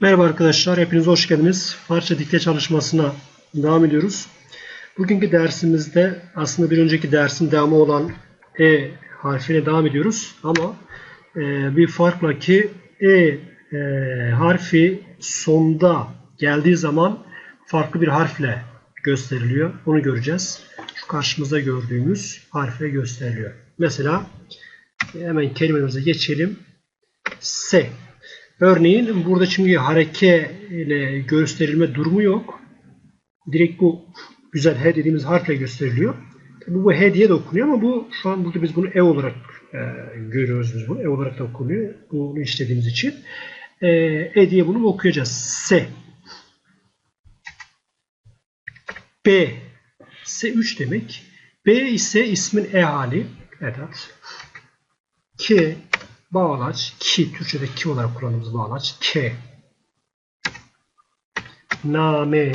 Merhaba arkadaşlar, hepiniz hoş geldiniz. Farsça dikte çalışmasına devam ediyoruz. Bugünkü dersimizde aslında bir önceki dersin devamı olan E harfine devam ediyoruz. Ama e, bir farkla ki E, e harfi sonda geldiği zaman farklı bir harfle gösteriliyor. Onu göreceğiz. Şu karşımızda gördüğümüz harfle gösteriliyor. Mesela hemen kelimemize geçelim. S. Örneğin burada çünkü hareke ile gösterilme durumu yok. Direkt bu güzel H dediğimiz harfle gösteriliyor. Bu, bu H diye de okunuyor ama bu şu an burada biz bunu E olarak e, görüyoruz biz bunu. E olarak da okunuyor. Bunu işlediğimiz için. E, e diye bunu okuyacağız. S. B. S3 demek. B ise ismin E hali. Edat. K bağlaç ki Türkçe'de ki olarak kullandığımız bağlaç ke name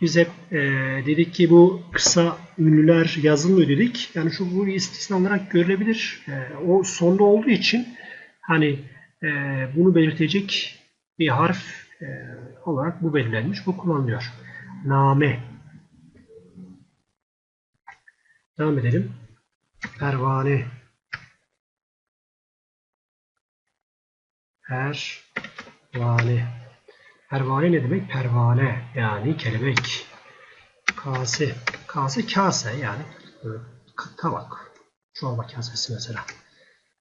biz hep e, dedik ki bu kısa ünlüler yazılmıyor dedik. Yani şu bu istisna olarak görülebilir. E, o sonda olduğu için hani e, bunu belirtecek bir harf e, olarak bu belirlenmiş. Bu kullanılıyor. Name. Devam edelim. Pervane. Pervane. Pervane ne demek? Pervane yani kelebek. Kase. Kase kase yani tabak. Çorba kasesi mesela.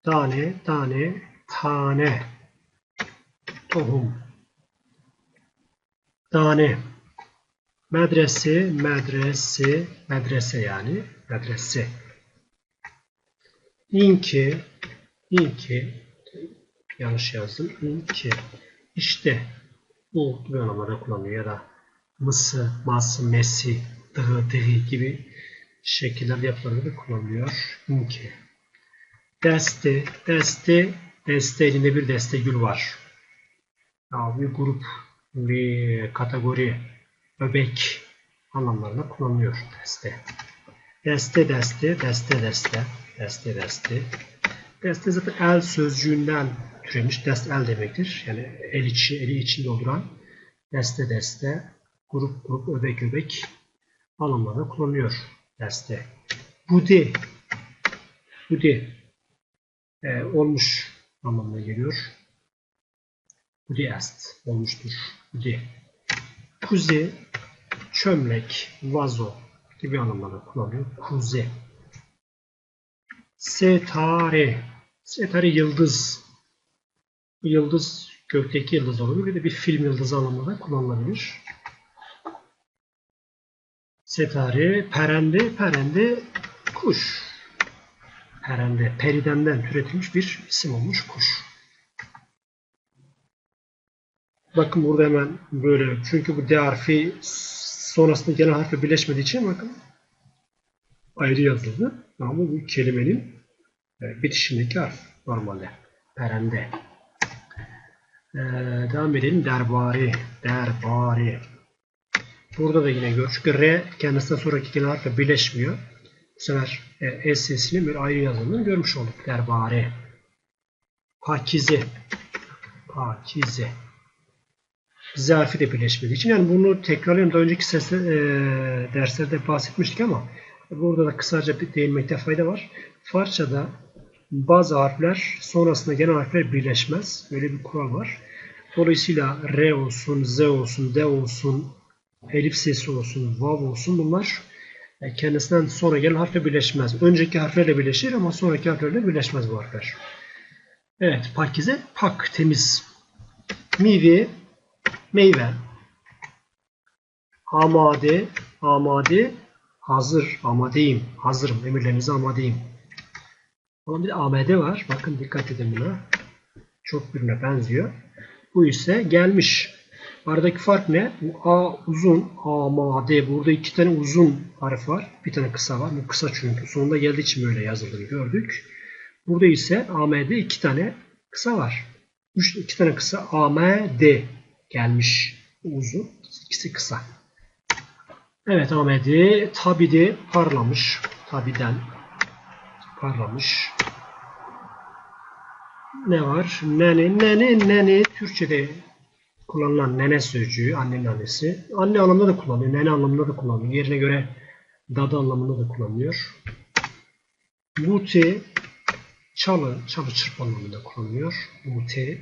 Tane, tane, tane. Tohum. Tane. Medrese, medrese, medrese yani medrese. İnki, inki, yanlış yazdım. ki işte bu gibi anlamlarda kullanılıyor ya da mısı, ması, mesi, dığı, dığı gibi şekiller yapılarında kullanılıyor. İnki. Deste, deste, deste elinde bir deste gül var. Ya bir grup, bir kategori, öbek anlamlarında kullanılıyor deste. Deste, deste, deste, deste, deste, deste. Deste zaten el sözcüğünden türemiş. Dest el demektir. Yani el içi, eli içinde dolduran deste deste, grup grup, öbek öbek anlamlarında kullanılıyor deste. Budi, budi e, olmuş anlamına geliyor. Budi est, olmuştur. Budi. Kuze, çömlek, vazo gibi anlamlarda kullanılıyor. Kuze. Setare, setare yıldız yıldız gökteki yıldız olabilir. Bir de bir film yıldızı anlamında kullanılabilir. Setare, perende, perende kuş. Perende, peridenden türetilmiş bir isim olmuş kuş. Bakın burada hemen böyle çünkü bu D harfi sonrasında gelen harfi birleşmediği için bakın ayrı yazıldı. Ama bu kelimenin e, bitişindeki harf normalde. Perende. Ee, devam edelim. Derbari. Derbari. Burada da yine gör. Çünkü R kendisinden sonraki gelen harfle birleşmiyor. Bu sefer e, S sesinin bir ayrı yazıldığını görmüş olduk. Derbari. Pakize. Pakize. Z harfi de birleşmediği için. Yani bunu tekrarlayalım. Daha önceki sesle, e, derslerde bahsetmiştik ama burada da kısaca bir değinmekte fayda var. Farsçada bazı harfler sonrasında gelen harfler birleşmez. Böyle bir kural var. Dolayısıyla R olsun, Z olsun, D olsun, elif sesi olsun, vav olsun bunlar e, kendisinden sonra gelen harfle birleşmez. Önceki harflerle birleşir ama sonraki harflerle birleşmez bu harfler. Evet, pakize, pak, temiz. Meyve, meyve. Amade, amade, hazır, amadeyim, hazırım, emirlerinize amadeyim. Ama bir de AMD var. Bakın dikkat edin buna. Çok birbirine benziyor. Bu ise gelmiş. Aradaki fark ne? Bu A uzun, A, M, D. Burada iki tane uzun harf var. Bir tane kısa var. Bu kısa çünkü. Sonunda geldiği için böyle yazıldığını gördük. Burada ise AMD iki tane kısa var. Üç, iki tane kısa AMD gelmiş. Uzun. İkisi kısa. Evet AMD tabi de parlamış. Tabiden parlamış. Ne var? Nene, nene, nene. Türkçe'de kullanılan nene sözcüğü, annenin annesi. Anne anlamında da kullanılıyor, nene anlamında da kullanılıyor. Yerine göre dadı anlamında da kullanılıyor. Muti, çalı, çalı çırp anlamında kullanılıyor. Muti.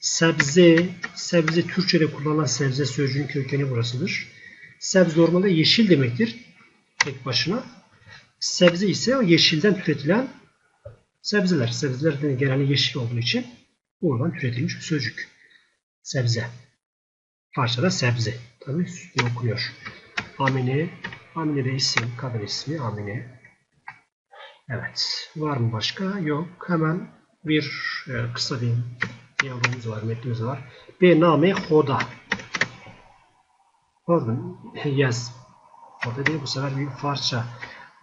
Sebze, sebze Türkçe'de kullanılan sebze sözcüğün kökeni burasıdır. Sebze normalde yeşil demektir. Tek başına. Sebze ise yeşilden türetilen sebzeler. Sebzeler de genelde yeşil olduğu için oradan türetilmiş bir sözcük. Sebze. Parçada sebze. Tabi sütü okunuyor. Amine. Amine de isim. Kadın ismi Amine. Evet. Var mı başka? Yok. Hemen bir e, kısa bir yavrumuz var. Metnimiz var. Be name hoda. Pardon. Yaz. Orada değil bu sefer bir Farsça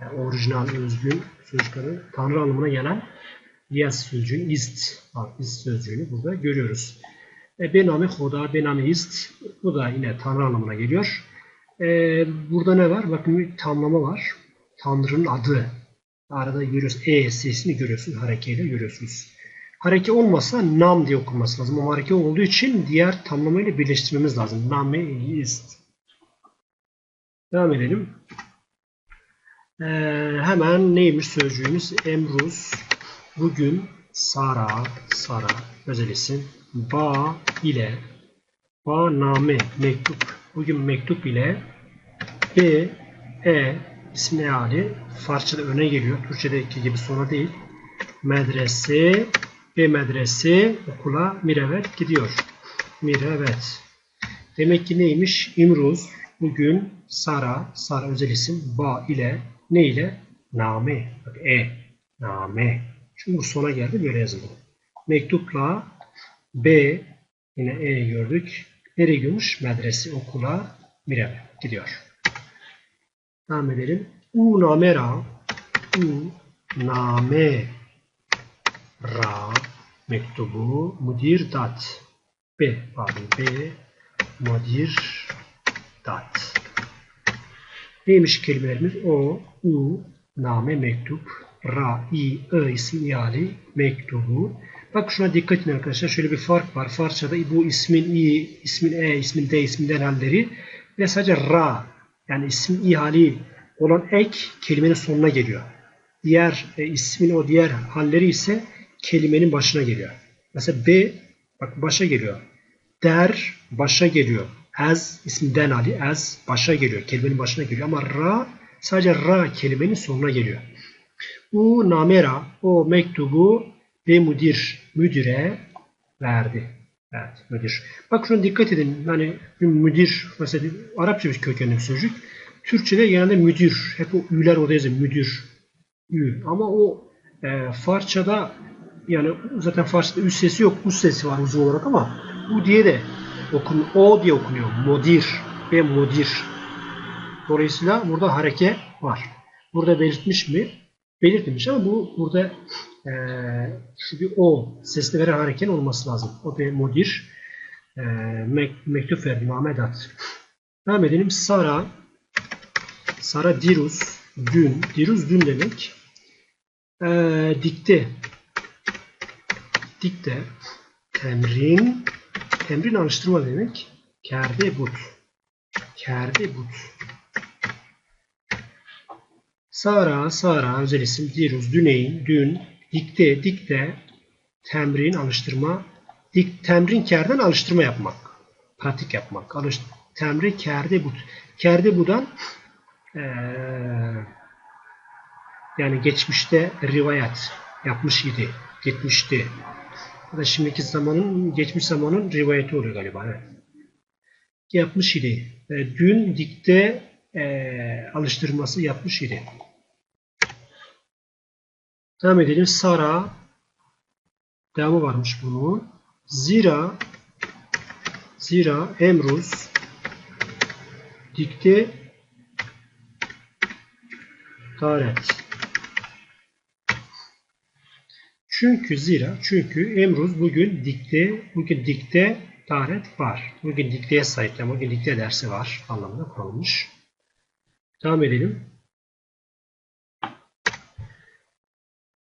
yani orijinal özgün sözcükleri Tanrı anlamına gelen yaz sözcüğünü ist, ist sözcüğünü burada görüyoruz. E, benami hoda, benami ist bu da yine Tanrı anlamına geliyor. E, burada ne var? Bakın bir tamlama var. Tanrı'nın adı. Arada görüyoruz. E sesini görüyorsunuz. Harekeyle görüyorsunuz. Hareke olmasa nam diye okunması lazım. Ama hareke olduğu için diğer tamlamayla birleştirmemiz lazım. Name ist. Devam edelim. Ee, hemen neymiş sözcüğümüz? Emruz, bugün, Sara, Sara, özel isim, ba ile, ba name, mektup, bugün mektup ile, b, e, isim ne hali, Farsçada öne geliyor, Türkçedeki gibi sona değil, medrese, ve medrese, okula, mirevet gidiyor, mirevet. Demek ki neymiş? İmruz, bugün, Sara, Sara özel isim, ba ile, ne ile? Name. Bak e. Name. Çünkü sona geldi böyle yazıldı. Mektupla B yine E gördük. Nereye gidiyormuş? Medrese, okula, mireve gidiyor. Devam edelim. U namera U name ra mektubu mudir dat B pardon B mudir dat Neymiş kelimelerimiz? O, U, name, mektup, ra, i, ö isim ihali, mektubu. Bak şuna dikkat edin arkadaşlar. Şöyle bir fark var. Farsçada bu ismin i, ismin e, ismin d, ismin del halleri ve sadece ra yani isim ihali olan ek kelimenin sonuna geliyor. Diğer e, ismin o diğer halleri ise kelimenin başına geliyor. Mesela B bak başa geliyor. Der başa geliyor. As isminden hali as başa geliyor. Kelimenin başına geliyor. Ama ra sadece ra kelimenin sonuna geliyor. U namera o mektubu ve müdür müdüre verdi. Evet müdür. Bak şuna dikkat edin. Yani müdür mesela Arapça bir kökenli bir sözcük. Türkçe'de genelde müdür. Hep o ü'ler orada yazıyor. Müdür. Ü. Ama o e, Farsçada yani zaten Farsçada ü sesi yok. U sesi var uzun olarak ama u diye de okun, o diye okunuyor. Modir ve modir. Dolayısıyla burada hareke var. Burada belirtmiş mi? Belirtmiş ama bu burada e, şu bir o sesli veren harekenin olması lazım. O bir modir. E, mek, mektup verdi Mehmet At. Devam edelim. Sara Sara dirus dün. Dirus dün demek. E, dikte dikte temrin temrin alıştırma demek. Kerde but. Kerde but. Sara, Sara özel isim. Diruz, düneyin, dün, dikte, dikte, temrin, alıştırma. Dik, temrin kerden alıştırma yapmak. Pratik yapmak. Alış, temrin kerde but. Kerde budan ee, yani geçmişte rivayet yapmış idi. Gitmişti. Ya da şimdiki zamanın, geçmiş zamanın rivayeti oluyor galiba. Evet. Yapmış idi. E, dün dikte e, alıştırması yapmış idi. Devam edelim. Sara devamı varmış bunun. Zira zira Emruz dikte taret Çünkü zira çünkü Emruz bugün dikte bugün dikte taharet var. Bugün dikteye sahip, bugün dikte dersi var anlamında kullanılmış. Devam edelim.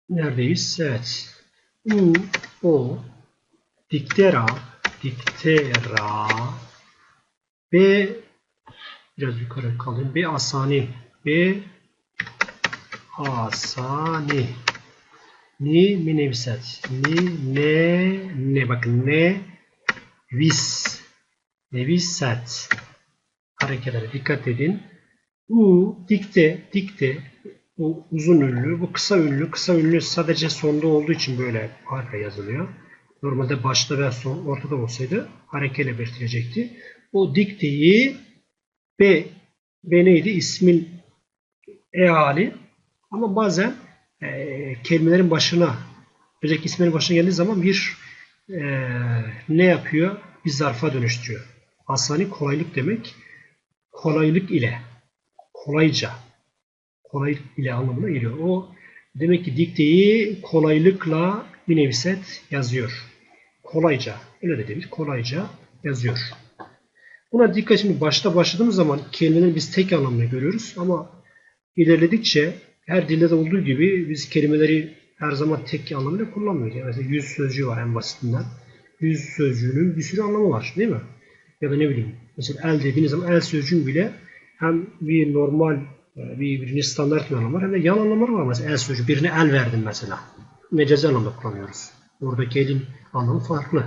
Neredeyiz? Evet. U, O, diktera, diktera, B, biraz yukarı kalayım, B asani, B asani, ni mi nevset, ni ne, ne bakın ne, vis, neviset, hareketlere dikkat edin. U, dikte, dikte, bu uzun ünlü, bu kısa ünlü. Kısa ünlü sadece sonda olduğu için böyle harfle yazılıyor. Normalde başta ve son, ortada olsaydı harekeyle belirtilecekti. O dikteyi B, B neydi? İsmin E hali. Ama bazen e, kelimelerin başına, özellikle isimlerin başına geldiği zaman bir e, ne yapıyor? Bir zarfa dönüştürüyor. Asani kolaylık demek. Kolaylık ile. Kolayca kolaylık ile anlamına geliyor. O demek ki dikteyi kolaylıkla bir neviset yazıyor. Kolayca. Öyle de demiş. Kolayca yazıyor. Buna dikkat şimdi başta başladığımız zaman kelimenin biz tek anlamını görüyoruz ama ilerledikçe her dilde de olduğu gibi biz kelimeleri her zaman tek anlamıyla kullanmıyoruz. Yani mesela yüz sözcüğü var en basitinden. Yüz sözcüğünün bir sürü anlamı var değil mi? Ya da ne bileyim mesela el dediğiniz zaman el sözcüğün bile hem bir normal bir birinci standart bir anlam var hem de yan anlamları var. Mesela el sözcüğü birine el verdim mesela. Mecazi anlamda kullanıyoruz. Oradaki elin anlamı farklı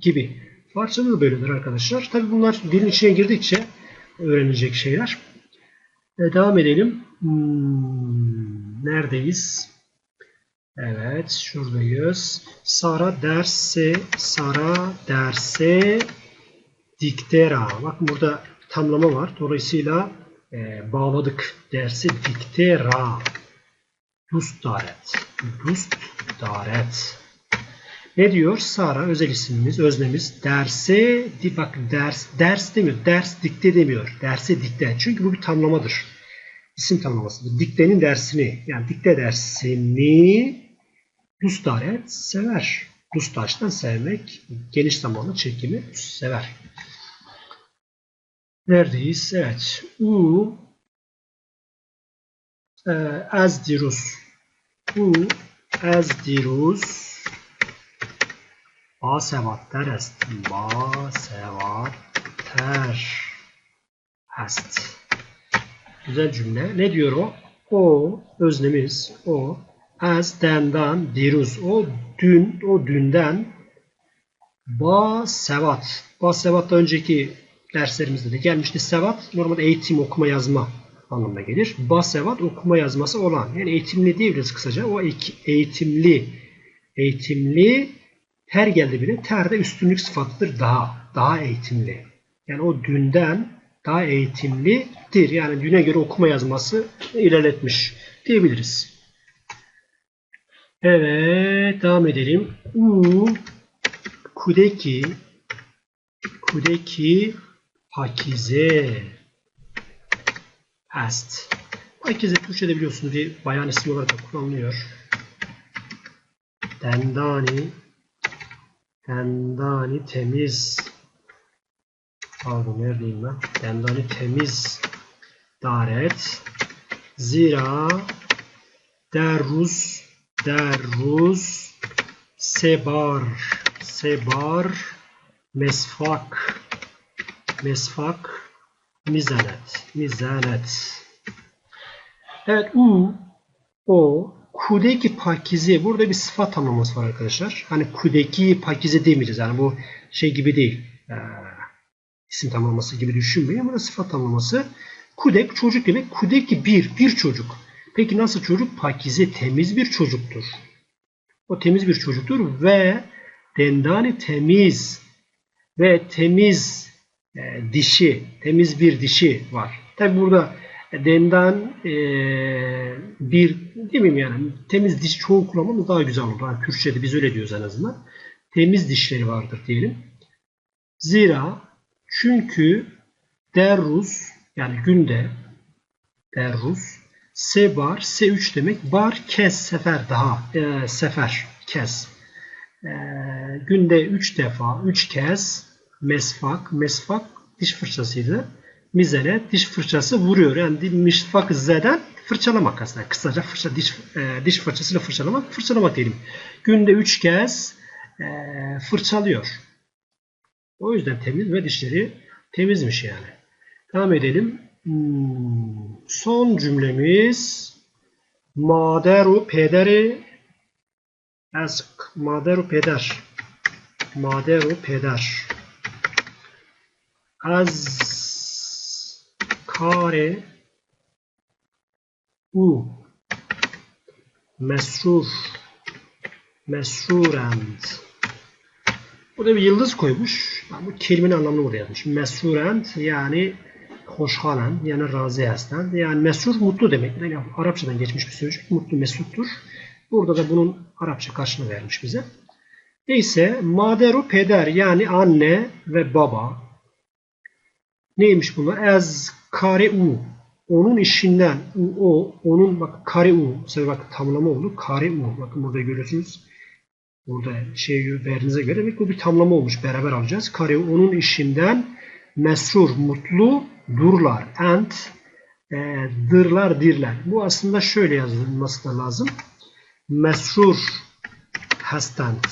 gibi. Farsçada da böyledir arkadaşlar. Tabi bunlar dilin içine girdikçe öğrenilecek şeyler. E, devam edelim. Hmm, neredeyiz? Evet, şuradayız. Sara derse, Sara derse diktera. Bakın burada tamlama var. Dolayısıyla e, bağladık. Dersi diktera. Dust daret. Dust daret. Ne diyor? Sara özel isimimiz, öznemiz. Derse, bak ders, ders demiyor. Ders dikte demiyor. Derse dikte. Çünkü bu bir tamlamadır. İsim tamlamasıdır. Diktenin dersini, yani dikte dersini Dustaret sever. Dustaştan sevmek, geniş zamanlı çekimi sever. Neredeyiz? Evet. U e, ezdirus. U ezdirus Basevatter est. Basevatter est. Güzel cümle. Ne diyor o? O öznemiz. O as dendan dirus. O dün, o dünden ba sevat. Ba sevat da önceki derslerimizde de gelmişti. Sevat normalde eğitim, okuma, yazma anlamına gelir. Ba sevat okuma yazması olan. Yani eğitimli diyebiliriz kısaca. O eğitimli, eğitimli ter geldi bile. Ter de üstünlük sıfatıdır. Daha, daha eğitimli. Yani o dünden daha eğitimlidir. Yani düne göre okuma yazması ilerletmiş diyebiliriz. Evet, devam edelim. U kudeki kudeki pakize est. Pakize Türkçe'de biliyorsunuz bir bayan ismi olarak da kullanılıyor. Dendani Dendani temiz Pardon neredeyim ben? Dendani temiz daret Zira derruz derruz sebar sebar mesfak mesfak mizanet mizanet evet u o kudeki pakize burada bir sıfat tanımlaması var arkadaşlar. Hani kudeki pakize demeyeceğiz. Yani bu şey gibi değil. Ee, isim tanımlaması gibi düşünmeyin. Ama sıfat tanımlaması. Kudek çocuk demek. Kudeki bir, bir çocuk. Peki nasıl çocuk? Pakize temiz bir çocuktur. O temiz bir çocuktur ve dendani temiz ve temiz e, dişi, temiz bir dişi var. Tabi burada dendan e, bir değil mi yani temiz diş çoğu kullanmamız daha güzel olur. Yani Kürtçe'de biz öyle diyoruz en azından. Temiz dişleri vardır diyelim. Zira çünkü derruz yani günde derruz Sebar, S3 demek. Bar, kes, sefer daha. E, sefer, kes. E, günde 3 defa, 3 kez mesfak. Mesfak diş fırçasıydı. Mizene diş fırçası vuruyor. Yani misfak zeden Fırçalamak aslında. Kısaca fırça, diş, e, diş fırçasıyla fırçalamak. Fırçalamak diyelim. Günde 3 kez e, fırçalıyor. O yüzden temiz ve dişleri temizmiş yani. Devam edelim. Hmm, son cümlemiz. Maderu pederi. Ask Maderu peder. Maderu peder. Az kare u. Mesrur. Mesrurend Burada bir yıldız koymuş. Bu kelimenin anlamını burada yazmış. Mesrurend yani hoşhalen yani razı hastend. Yani mesrur mutlu demek. Yani Arapçadan geçmiş bir sözcük. Mutlu mesuttur. Burada da bunun Arapça karşılığını vermiş bize. Neyse maderu peder yani anne ve baba. Neymiş bunlar? Ez kare u. Onun işinden u, o, onun bak kare u. Mesela bak tamlama oldu. Kare u. Bakın burada görüyorsunuz. Burada şey verdiğinize göre demek bu bir tamlama olmuş. Beraber alacağız. Kare onun işinden mesrur, mutlu durlar. And e, dırlar, dirler. Bu aslında şöyle yazılması da lazım. Mesrur hastend.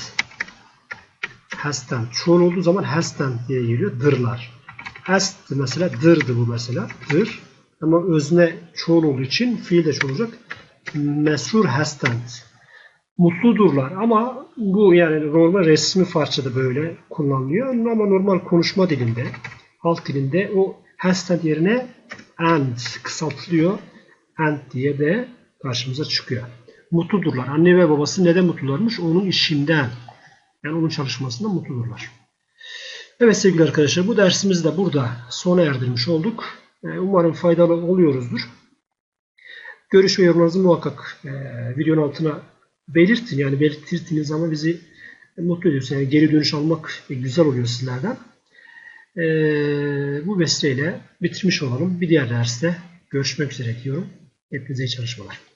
Hastend. Çoğul olduğu zaman hastend diye geliyor. Dırlar. Est mesela dırdı bu mesela. Dır. Ama özne çoğul olduğu için fiil de çoğul olacak. Mesrur hastend. Mutludurlar ama bu yani normal resmi parçada böyle kullanılıyor. Ama normal konuşma dilinde, halk dilinde o hastend yerine and kısaltılıyor. And diye de karşımıza çıkıyor. Mutludurlar. Anne ve babası neden mutlularmış? Onun işinden. Yani onun çalışmasından mutludurlar. Evet sevgili arkadaşlar bu dersimizi de burada sona erdirmiş olduk. Ee, Umarım faydalı oluyoruzdur. Görüş ve yorumlarınızı muhakkak e, videonun altına belirtin. Yani belirttiğiniz zaman bizi mutlu ediyorsunuz. Yani geri dönüş almak güzel oluyor sizlerden. Ee, bu vesileyle bitirmiş olalım. Bir diğer derste görüşmek üzere diyorum. Hepinize iyi çalışmalar.